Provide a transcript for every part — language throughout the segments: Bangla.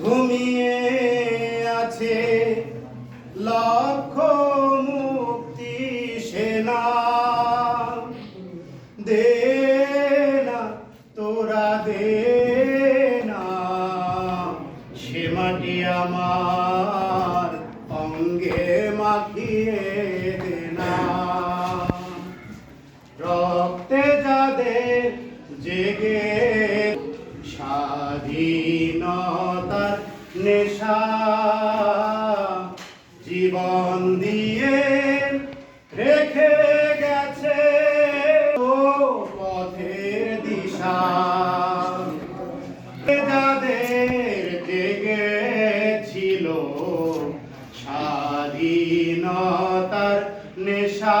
ঘুমিয়ে আছে লক্ষ মুক্তি সেনা। দে না, তোরা দে না, সে মাটি আমার অঙ্গে মাখিয়ে স্বাধীনতার নেশা। জীবন দিয়ে রেখে গেছে ও পথের দিশা। যাদের জেগে ছিল স্বাধীনতার নেশা।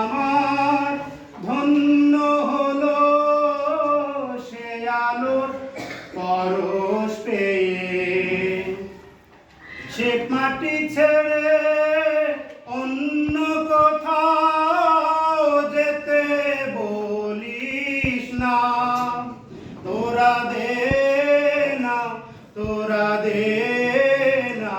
আমার ধন্য হলো, সে আলোর পেয়ে। সে মাটি ছেড়ে অন্য বলিস না। তোরা দে না, তোরা দে না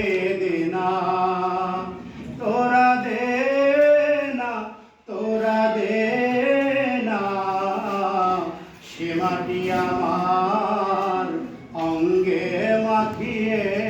અંગે માખીએ